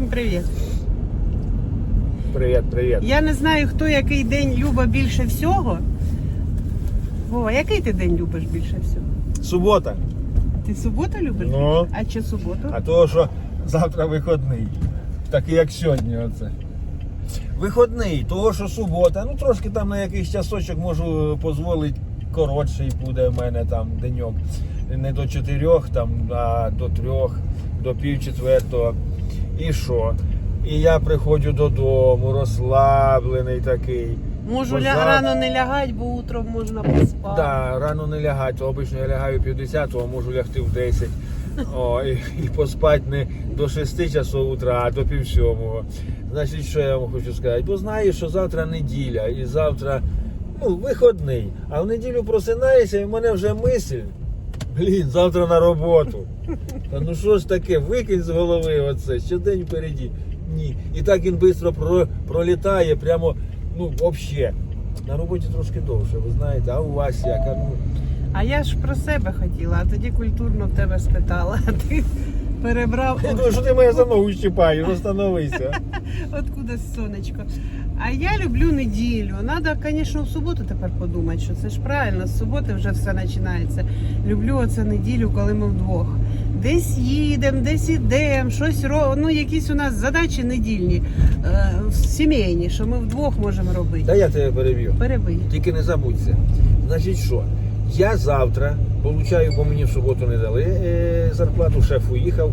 Всім привіт. Привіт, привіт. Я не знаю, хто який день любить більше всього. Вова, який ти день любиш більше всього? Субота. Ти суботу любиш? Ну. А чи суботу? А того, що завтра вихідний. Такий як сьогодні. Оце. Вихідний, того, що субота. Ну трошки там на якийсь часочок можу дозволити. Коротший буде в мене там деньок. Не до чотирьох, там, а до трьох, до пів четвертого. І що? І я приходжу додому, розслаблений такий. Можу ля... за- рано не лягати, бо утром можна поспати. Да, рано не лягати, то обично я лягаю пів десятого, можу лягти в 10. О, і, і поспати не до 6 часов утра, а до пів сьомого. Значить, що я вам хочу сказати? Бо знаю, що завтра неділя і завтра ну, виходний. А в неділю просинаєшся і в мене вже мисль. Блін, завтра на роботу. Та ну що ж таке, викинь з голови оце, щодень впереді. Ні. І так він швидко про, пролітає, прямо, ну, взагалі. На роботі трошки довше, ви знаєте, а у вас як? А ну, А я ж про себе хотіла, а тоді культурно в тебе спитала. А ти перебрав. я думаю, що ти мене за ногу щипаєш, остановися. Откуда сонечко? А я люблю неділю. Надо, звісно, в суботу тепер подумати, що це ж правильно, з суботи вже все починається. Люблю оце неділю, коли ми вдвох. Десь їдемо, десь ідемо, щось робимо. Ну, якісь у нас задачі недільні, е, сімейні, що ми вдвох можемо робити. Та я тебе переб'ю. Перебий. Тільки не забудься. Значить що? Я завтра получаю, бо мені в суботу не дали е, зарплату, шеф уїхав.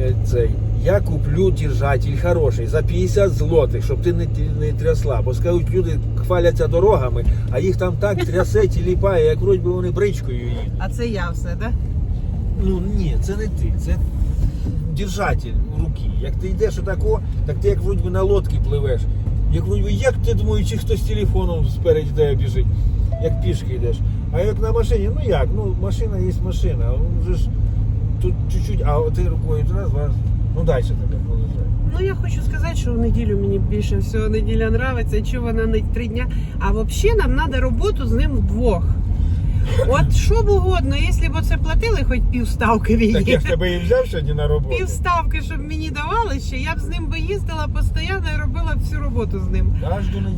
Е, цей. Я куплю держатель хороший за 50 злотих, щоб ти не, не трясла. Бо скажуть, люди хваляться дорогами, а їх там так трясе, тіліпає, як вроді би вони бричкою їдуть. А це я все, да? Ну ні, це не ти, це держатель в руки. Як ти йдеш отако, так ти як вроді би на лодці пливеш. Як вроді як ти думаєш, чи хтось з телефоном спереді тебе біжить, як пішки йдеш. А як на машині, ну як? Ну машина є машина. Вже ж тут чуть-чуть, а ти рукою раз, раз. Ну далі тебе продовжай. Ну я хочу сказати, що в неділю мені більше всього неділя нравиться, чи вона не три дня. А взагалі нам треба роботу з ним вдвох. От що б угодно, якщо б це платили хоч півставки Так я ж тебе і взяв сьогодні на роботу. Півставки, щоб мені давали ще, я б з ним би їздила постійно і робила всю роботу з ним.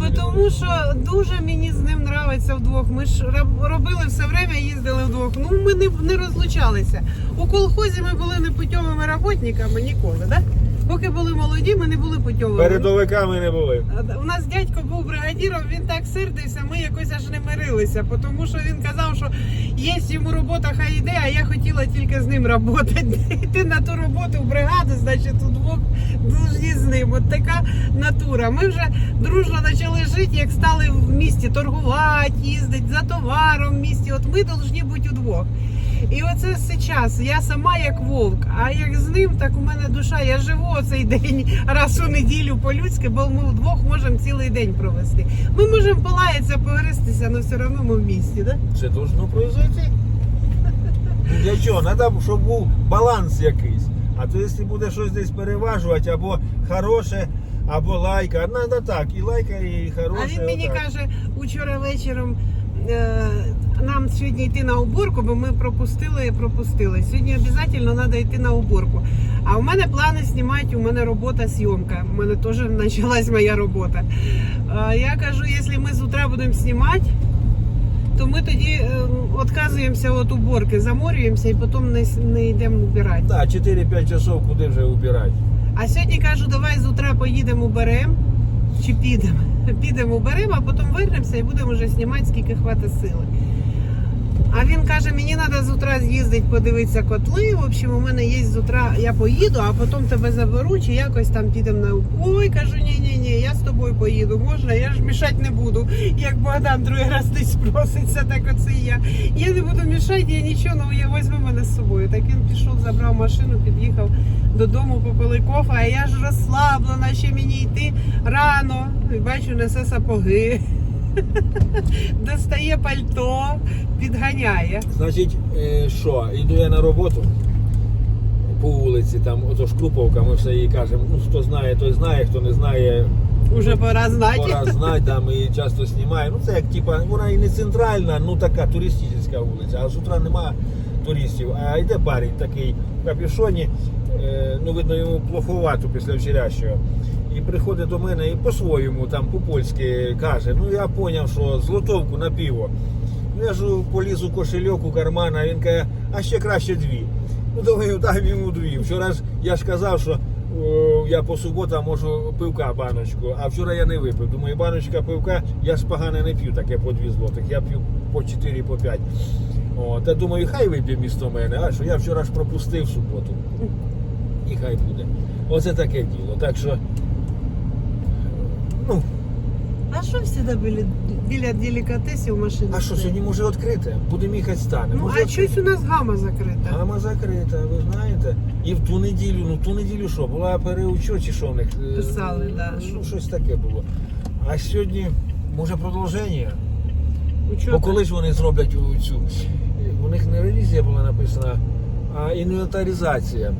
Неділю. Тому що дуже мені з ним нравиться вдвох. Ми ж роб- робили все время, їздили вдвох. Ну ми не, не розлучалися. У колхозі ми були непутьовими роботниками ніколи, да? Поки були молоді, ми не були путьовими. Передовиками не були. У нас дядько був бригадіром, він так сердився, ми якось аж не мирилися, тому що він казав, що є йому робота, хай йде, а я хотіла тільки з ним працювати. Йти на ту роботу в бригаду, значить, удвох дружні з ним. От така натура. Ми вже дружно почали жити, як стали в місті торгувати, їздити за товаром в місті. От ми повинні бути удвох. І оце зараз. Я сама як вовк. А як з ним, так у мене душа. Я живу цей день раз у неділю по-людськи, бо ми вдвох можемо цілий день провести. Ми можемо полаятися, погристися, але все одно ми в місті, да? Це должно произойти. Ну, Для чого? Треба, щоб був баланс якийсь. А то якщо буде щось десь переважувати, або хороше, або лайка. Треба так, і лайка, і хороше. А він мені отак. каже, учора вечором. Нам сьогодні йти на уборку, бо ми пропустили і пропустили. Сьогодні обов'язково треба йти на уборку. А у мене плани знімати, у мене робота зйомка. У мене теж почалась моя робота. Я кажу, якщо ми з утра будемо знімати, то ми тоді е, відказуємося від уборки, заморюємося і потім не, не йдемо убирати. Так, 4-5 часов куди вже убирати. А сьогодні кажу, давай з утра поїдемо беремо. Чи підемо? Підемо беремо, а потім вернемося і будемо вже знімати, скільки хватить сили. А він каже, мені треба з утра з'їздити, подивитися котли. В общем, у мене є з утра, я поїду, а потім тебе заберу, чи якось там підемо на ой, кажу, ні, ні, я з тобою поїду. Можна, я ж мішати не буду. Як Богдан другий раз десь проситься, так оце і я. Я не буду мішати, я нічого, ну я візьму мене з собою. Так він пішов, забрав машину, під'їхав додому, попили кофе, а я ж розслаблена, ще мені йти рано. Бачу, несе сапоги. Достає пальто, підганяє. Значить, е, що, йду я на роботу по вулиці, там, ото ж Круповка, ми все їй кажемо. Ну, хто знає, той знає, хто не знає, Уже пора знати. пора знати, да, ми її часто знімаємо. Ну, це як типа, вона і не центральна, ну така туристична вулиця, а з утра нема туристів. А йде парень такий в капюшоні, е, ну видно йому плоховато після вчорашнього. І приходить до мене і по-своєму, там по-польськи каже, ну я зрозумів, що злотовку на пиво. Ну, я ж поліз у кошельок, у карман, а він каже, а ще краще дві. Ну думаю, дай йому дві. Вчора ж я ж казав, що о, я по суботам можу пивка баночку, а вчора я не випив. Думаю, баночка пивка, я ж погано не п'ю таке по дві злотих, я п'ю по 4, по 5. О, та думаю, хай вип'є місто мене, а що я вчора ж пропустив суботу. І хай буде. Оце таке діло. Так що, ну, А що всі біля, біля делікатесів машини? а що сьогодні може відкрите? Будемо їхати стане. Ну, а щось у нас гама закрита. Гама закрита, ви знаєте. І в ту неділю, ну ту неділю що, була переучо чи що в них? Е, Писали, да, Ну, щось таке було. А сьогодні, може, продовження? Учота. Бо коли ж вони зроблять цю. У них не ревізія була написана, а інвентаризація.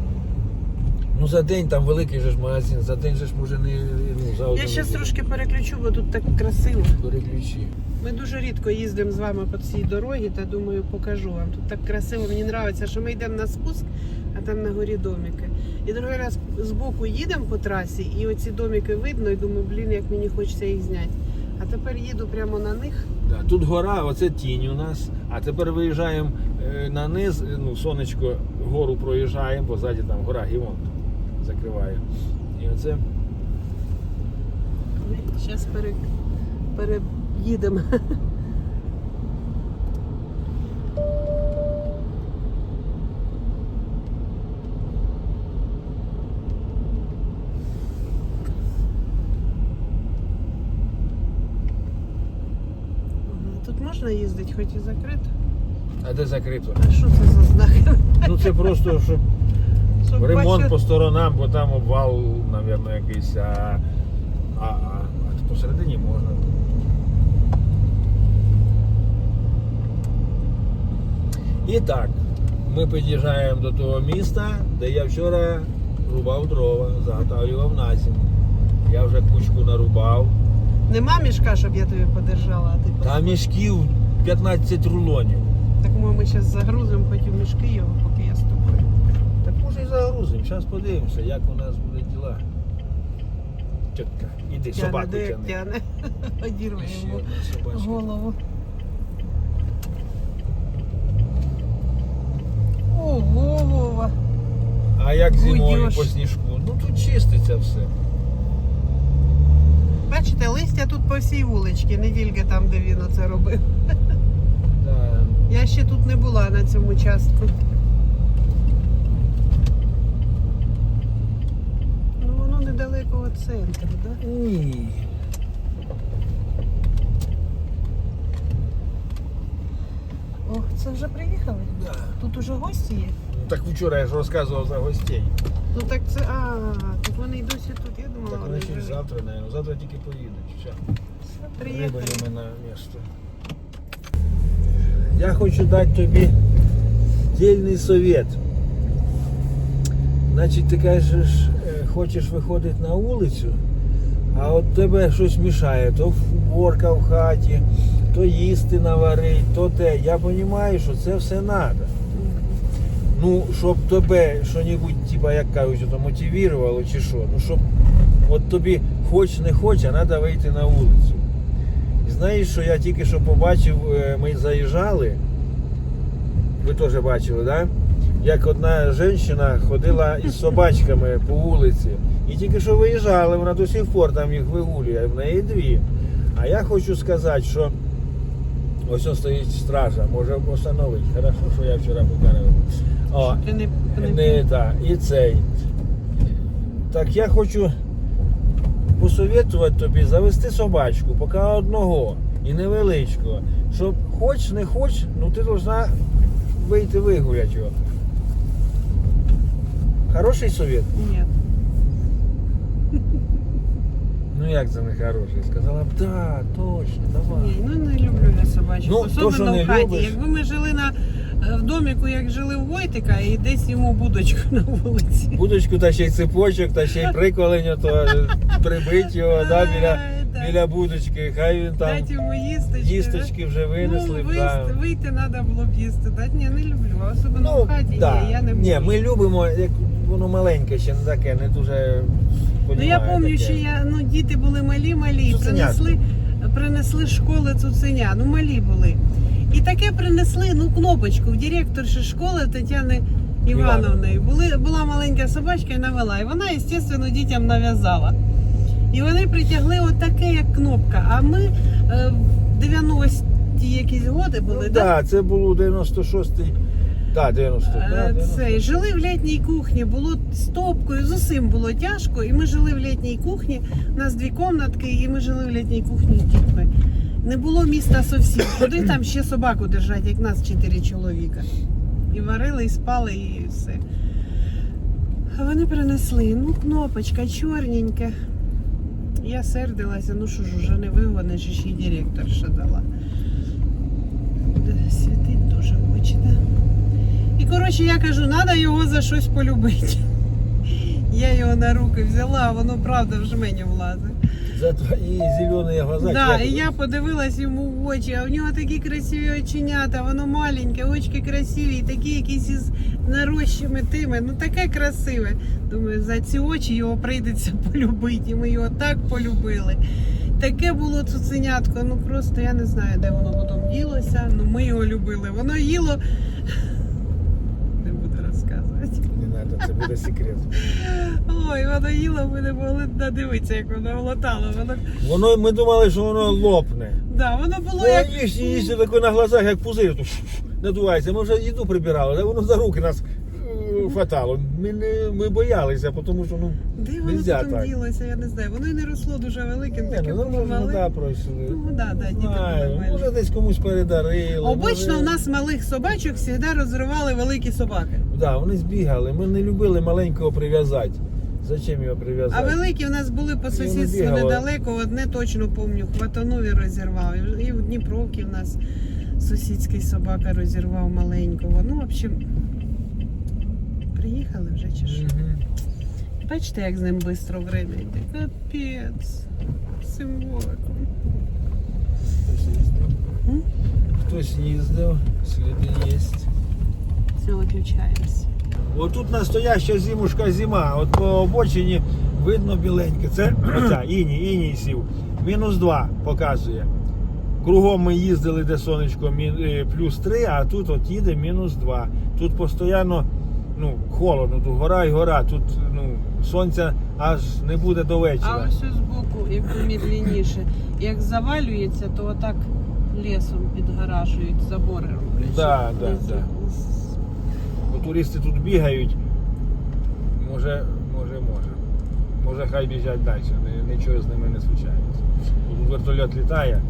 Ну за день там великий же ж магазин, за день же ж може не ну, за Я один зараз день. трошки переключу, бо тут так красиво. переключи. Ми дуже рідко їздимо з вами по цій дорогі, та думаю, покажу вам. Тут так красиво, мені подобається, що ми йдемо на спуск, а там на горі домики. І другий раз збоку їдемо по трасі, і оці домики видно, і думаю, блін, як мені хочеться їх зняти. А тепер їду прямо на них. Да, тут гора, оце тінь у нас. А тепер виїжджаємо е, на низ, е, ну, сонечко, гору проїжджаємо, бо ззаді там гора Гівон закриває. І оце Зараз пере... переїдемо. Тут можна їздити, хоч і закрито. а де закрито? А що це за знак? Ну це просто щоб Щоб ремонт бачити- по сторонам, бо там обвал, мабуть, якийсь, а, а, а, а посередині можна. І так, ми під'їжджаємо до того міста, де я вчора рубав дрова, заготавлював на зиму. Я вже кучку нарубав. Нема мішка, щоб я тобі подержала, а ти по- Там мішків 15 рулонів. Так ми, ми зараз загрузимо в мішки його, поки я і. Зараз подивимося, як у нас будуть діла. Тітка, іди, Тяне, собаку тяни. тяне. Одірве йому голову. Ого, Вова. А як зимою по сніжку? Ну тут чиститься все. Бачите, листя тут по всій вуличці, не тільки там, де він оце робив. Да. Я ще тут не була на цьому частку. Недалеко від центру, так? Ні. О, це вже приїхали? Да. Тут уже гості є? Ну, так вчора я ж розказував за гостей. Ну так це. А, так вони й досі тут. Я думала, Так вони вони ще вже завтра, наверное. Завтра тільки поїдуть. Все. приїхали. Виберемо на місто. Я хочу дати тобі дільний совет. Значить, ти кажеш, хочеш виходити на вулицю, а от тебе щось мішає, то уборка в хаті, то їсти наварить, то те. Я розумію, що це все треба. Ну, щоб тебе що-небудь, типа, як кажуть, то мотивувало чи що. Ну, щоб от тобі хоч не хоч, а треба вийти на вулицю. І знаєш, що я тільки що побачив, е, ми заїжджали, ви теж бачили, да? Як одна жінка ходила із собачками по вулиці. І тільки що виїжджали, вона до сих пор там їх вигулює, в неї дві. А я хочу сказати, що ось ось стоїть стража, може остановить. Хорошо, що я вчора покарав. О, не, не... і цей. Так я хочу посоветувати тобі завести собачку, поки одного і невеличкого. Щоб хоч не хоч, ну ти должна вийти вигуляти його. Хороший совет? Ні. Ну як це не хороший? Сказала б, так, точно, давай. Ні, ну не люблю я собачок. Ну, то, що Особливо не в хаті. любиш. Якби ми жили на е, в доміку, як жили у Войтика, і десь йому будочку на вулиці. Будочку та ще й цепочок, та ще й приколення, то прибить його да, біля, да. Біля будочки, хай він там Дать йому їсточки. їсточки вже винесли. Ну, да. вийти, вийти треба було б їсти. Дать ні, не люблю. Особливо Ну, в хаті да. ні, я не Ні, ми любимо, як воно маленьке, ще не таке, не дуже. Ну я пам'ятаю, що я, ну, діти були малі-малі, Цуценятка. принесли, принесли з школи цуценя, ну малі були. І таке принесли, ну, кнопочку в директорші школи Тетяни Івановної. Були, була маленька собачка і навела. І вона, звісно, дітям нав'язала. І вони притягли отаке, як кнопка. А ми е, в 90-ті якісь годи Ну, були, да, це було 96-й. Да, 90 да, Е, 90. Цей, жили в літній кухні, було з топкою, з усім було тяжко, і ми жили в літній кухні. У нас дві комнатки, і ми жили в літній кухні з дітьми. Не було міста зовсім. Куди там ще собаку держать, як нас чотири чоловіка. І варили, і спали, і все. А вони принесли, ну, кнопочка чорненька. Я сердилася, ну що ж, вже не вигониш, ще й директорша дала. Світить дуже очі, да? І коротше, я кажу, треба його за щось полюбити. Я його на руки взяла, а воно правда в жмені влазить. Зато і зелені глаза. Да, і я подивилась йому в очі, а в нього такі красиві оченята, воно маленьке, очки красиві, і такі якісь із нарощими тими. Ну таке красиве. Думаю, за ці очі його прийдеться полюбити. І ми його так полюбили. Таке було цуценятко, ну просто я не знаю, де воно потім ділося. Ну ми його любили. Воно їло. Не буду розказувати. Не треба, це буде секрет. Ой, воно їло, ми не могли надивитися, як воно глотало. Воно, Воно, ми думали, що воно лопне. да, воно було Ну, як. їсть, на глазах, як пузир, то надувається. Ми вже їду прибирали, але воно за руки нас хватало. Ми, не, ми боялися, тому що ну, Де воно нельзя потім так. ділося, я не знаю. Воно і не росло дуже великим, таке ну, мале. вода пройшли. Ну, да, да, діти були. Може десь комусь передарили. Обично може- у нас малих собачок завжди розривали великі собаки. Да, вони збігали. Ми не любили маленького прив'язати. Зачем його прив'язати? А великі у нас були по сусідству недалеко, одне точно пам'ятаю, Хватанові розірвав. І в Дніпровці в нас сусідський собака розірвав маленького. Ну, в общем, приїхали вже чи що? Бачите, як з ним швидко время йде. Капець. Символиком. Хтось їздив. Сліди є. Все, виключаємось. Отут настояща зимушка зима. От по обочині видно біленьке. Це оця, іній, іній сів. Мінус 2 показує. Кругом ми їздили, де сонечко е, плюс 3, а тут от їде мінус 2. Тут постійно ну, холодно, тут гора і гора, тут ну, сонця аж не буде до А ось з боку, як медленніше, як завалюється, то отак лісом підгаражують, забори роблять. Да, щоб да, да. Бо туристи тут бігають. Може, може, може. Може хай біжать далі, нічого з ними не случається. Тут вертольот літає.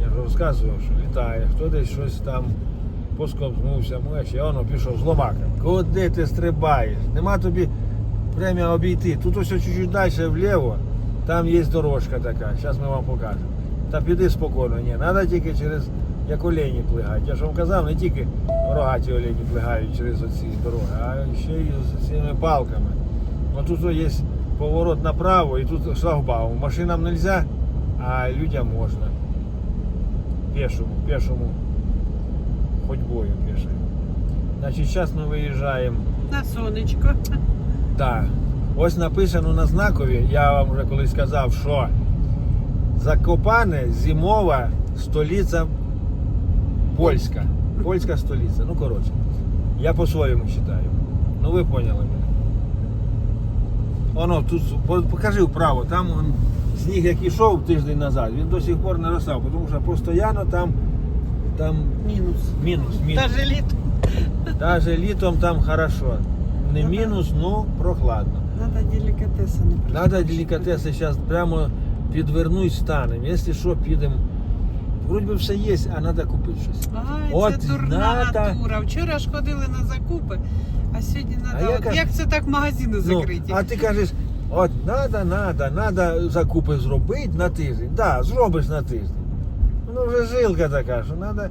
Я ж розказував, що літає. Хто десь щось там поскользнувся, може, ще воно пішов з ломаками. Куди ти стрибаєш? Нема тобі премія обійти. Тут ось чуть-чуть далі вліво, там є дорожка така. Зараз ми вам покажемо. Та піди спокійно, ні, треба тільки через як олені плигають. Я ж вам казав, не тільки рогаті олені плигають через оці дороги, а ще й з цими палками. Ось тут є поворот направо і тут шлагбаум. Машинам не можна, а людям можна. Пешому, пешому ходьбою пішою. Значить, зараз ми виїжджаємо. На сонечко. Так. Ось написано на знакові, я вам вже колись сказав, що Закопане зимова столиця польська. Польська столиця. Ну, коротше. Я по-своєму вважаю. Ну ви поняли мене. Воно тут покажи вправо, там он, сніг, як ішов тиждень назад, він до сих пор не розстав, тому що постійно там, там Мінус. мінус. мінус. Даже літо. Даже літом там хорошо. Не Ага. мінус, ну прохладно. Надо делікатеси не Надо делікатеси зараз прямо підвернуть станем. Якщо що, підемо. Вроді би все є, а треба купити щось. Ай, От це дурна надо. натура. Вчора ж ходили на закупи, а сьогодні А треба. я От кажу- Як це так магазини Ну, закриті? а ти кажеш, от надо, надо, надо закупи зробити на тиждень. Так, да, зробиш на тиждень. Ну вже жилка така, що треба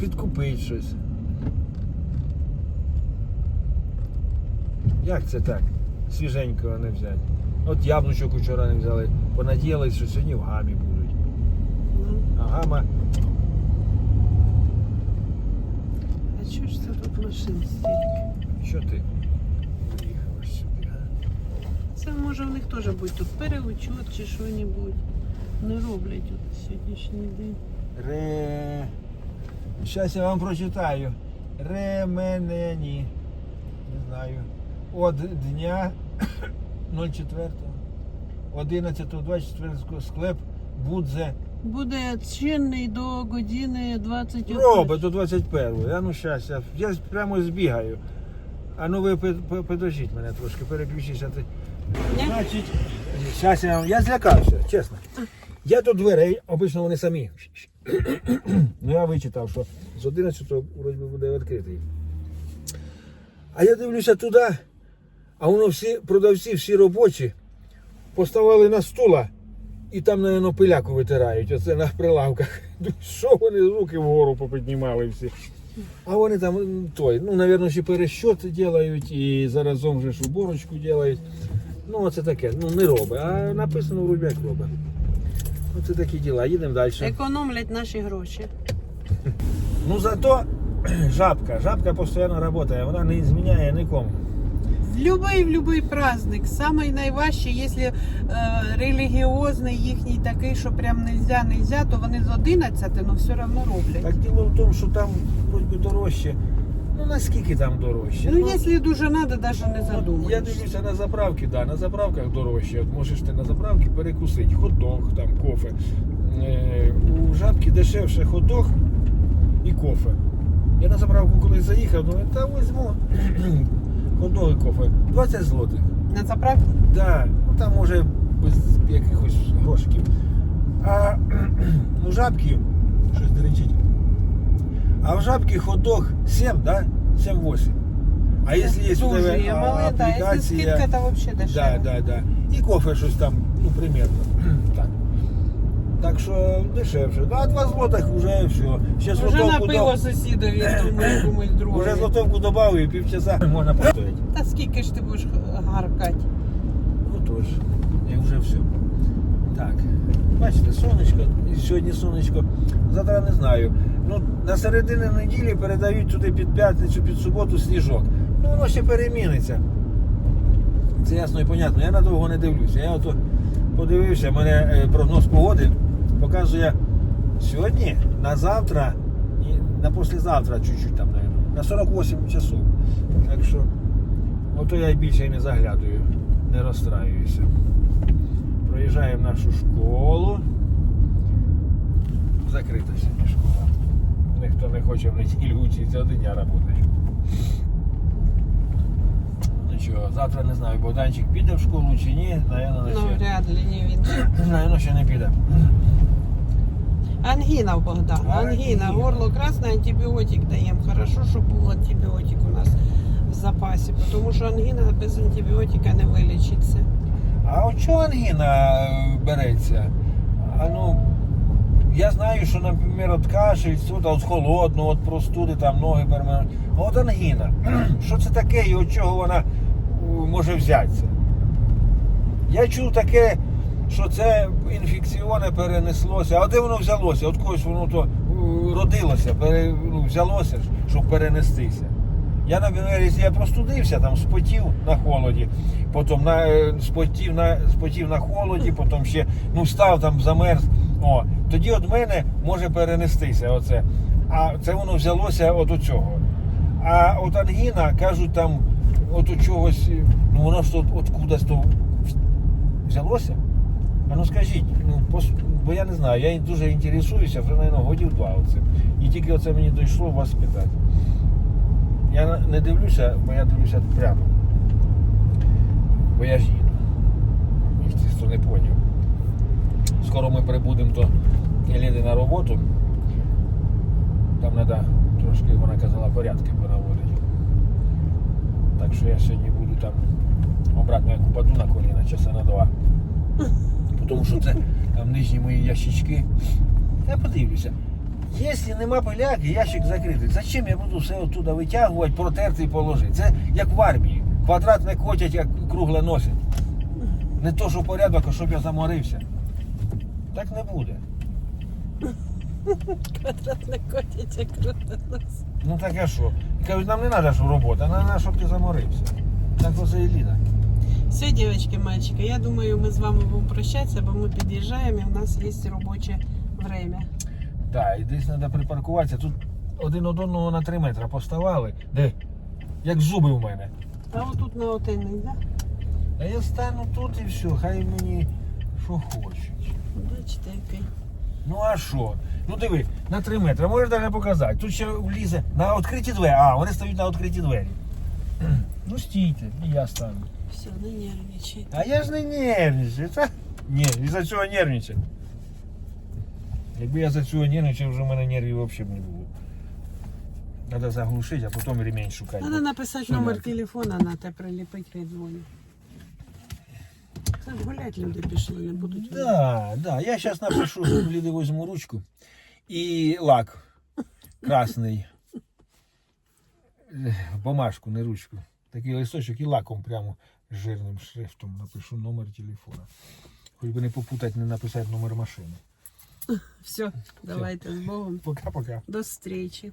підкупити щось. Як це так? Свіженького не взяти. От яблучок вчора не взяли. Понадіялись, що сьогодні в гамі будуть. А гама а чого ж це тут машин стільки? Що ти? Приїхала сюди. Це може в них теж будь тут переучет чи що-небудь. Не роблять от сьогоднішній день. Ре... Зараз я вам прочитаю. Ременені. Не знаю. От дня 04. 11 24 склеп Будзе. Буде чинний до години 20 Робить до 21. Я ну щас, я, я прямо збігаю. А ну ви пи- мене трошки, переключіться. Значить, зараз я, вам- я злякався, чесно. Я до дверей, обично вони самі. Ну я вичитав, що з 11 вроді буде відкритий. А я дивлюся туди, а воно всі продавці, всі робочі поставили на стула і там, напевно, пиляку витирають, оце на прилавках. Що вони руки вгору попіднімали всі. А вони там той, ну, напевно, ще перещот роблять і заразом вже ж уборочку роблять. Ну, оце таке, ну не робить, а написано вроді як робить. Оце такі діла. Їдемо далі. Економлять наші гроші. Ну зато жабка, жабка постійно працює, вона не зміняє нікому. В любий, в любий праздник. Самий найважчий, якщо е, релігіозний їхній такий, що прям нельзя, нельзя, то вони з 11, ну все одно роблять. Так діло в тому, що там вроді дорожче. Ну наскільки там дорожче? Ну, якщо дуже треба, навіть не Я дивлюся на заправки, да, на заправках дорожче. От можеш ти на заправці перекусити хот-дог, там, кофе. Е, у жабки дешевше хот-дог і кофе. Я на заправку колись заїхав, думаю, та візьму хот-дог і кофе. 20 злотих. На заправці? Да, ну там може без якихось грошиків. А у жабки, щось деречить. А в жабки хот-дог 7, да? 7-8. А якщо є у Дуже тебе є а, малий, да, якщо аплікація... скидка, то взагалі Да, дешево. да, да. І кофе щось там, ну, примерно. так. Так що дешевше. Ну, а 2 злотих вже все. Ще Вже на злотовку пиво дав. сусідові, думаю, комусь Вже другому. злотовку додав і півчаса можна постояти. Та скільки ж ти будеш гаркати? Ну тож, і вже все. Так. Бачите, сонечко, і сьогодні сонечко, завтра не знаю. Ну, на середину неділі передають туди під п'ятницю, під суботу сніжок. Ну воно ще переміниться. Це ясно і понятно. Я надовго не дивлюся. Я ото подивився, мене е, прогноз погоди показує сьогодні, на завтра і на послезавтра чуть-чуть там, на 48 часов. Так що, ото я більше й не заглядую, не розстраююся. Проїжджаємо нашу школу. Закрита сьогодні школа. Ніхто не хоче в неділю вчитися, один я працюю. Ну чого, завтра не знаю, Богданчик піде в школу чи ні, наверное, Ну, ще. вряд ли, ні, він. Наверно, ще не піде. Ангіна в Богдана. Ангіна, Ангіна. горло красне, антибіотик даємо. Хорошо, що був антибіотик у нас в запасі, тому що ангіна без антибіотика не вилічиться. А от чого ангіна е, береться? А ну, я знаю, що, наприклад, от кашель, от, от холодно, от простуди, там ноги перемагають. А от ангіна. Що це таке і від чого вона е, може взятися? Я чув таке, що це інфекційне перенеслося. А де воно взялося? От когось воно то е, родилося, пере, ну, взялося, щоб перенестися. Я, наприклад, я простудився, там спотів на холоді, потім на, спотів, на, спотів на холоді, потім ще ну, встав там, замерз. О, тоді від мене може перенестися оце. А це воно взялося от у цього. А от ангіна, кажуть, там от у чогось, ну воно ж тут от кудись то взялося. А ну скажіть, ну пос- бо я не знаю, я дуже інтересуюся, вже навіть годів два оце. І тільки оце мені дійшло вас питати. Я не дивлюся, бо я дивлюся прямо. Бо я ж їду. Ніхто не поняв. Скоро ми прибудемо до Еліни на роботу. Там треба трошки, вона казала, порядки понаводити. Так що я сьогодні буду там обратно як упаду на коліна часа на два. Тому що це там нижні мої ящички. Я подивлюся. Якщо нема поляки, ящик закритий. Зачем я буду все оттуда витягувати, протерти і положити? Це як в армії. Квадрат не котять, як кругле носять. Не то, що порядок, а щоб я заморився. Так не буде. Квадратне котяче круто. Ну так а що? Кажуть, нам не треба, щоб робота, нам треба, щоб ти заморився. Так оце і Ліна. Все, девочки, мальчики, я думаю, ми з вами будемо прощатися, бо ми під'їжджаємо і в нас є робоче время. Так, і десь треба припаркуватися. Тут один од одного на 3 метри поставали. Де? Як зуби в мене. А отут на отельний, да? А я стану тут і все, хай мені що хочуть. Бачите, який. Ну а що? Ну диви, на 3 метри, можеш навіть показати. Тут ще влізе на відкриті двері. А, вони стають на відкриті двері. Ну стійте, і я стану. Все, не нервничай. А я ж не нервничаю. Та? Ні, із-за цього нервничаю. Якби я за цього нервничав, вже в мене нервів взагалі б не було. Треба заглушити, а потім ремень шукати. Треба написати Солярка. номер телефона, на те приліпити хай. Це ж гулять люди пішли, не будуть. Да, да. Я сейчас напишу, Лиды возьму ручку и лак красный. Е, Бумажку, не ручку. Такий листочок і лаком прямо жирним шрифтом напишу номер телефона. Хоч би не попутати, не написати номер машини. Все, давайте з Богом. Пока-пока. До зустрічі.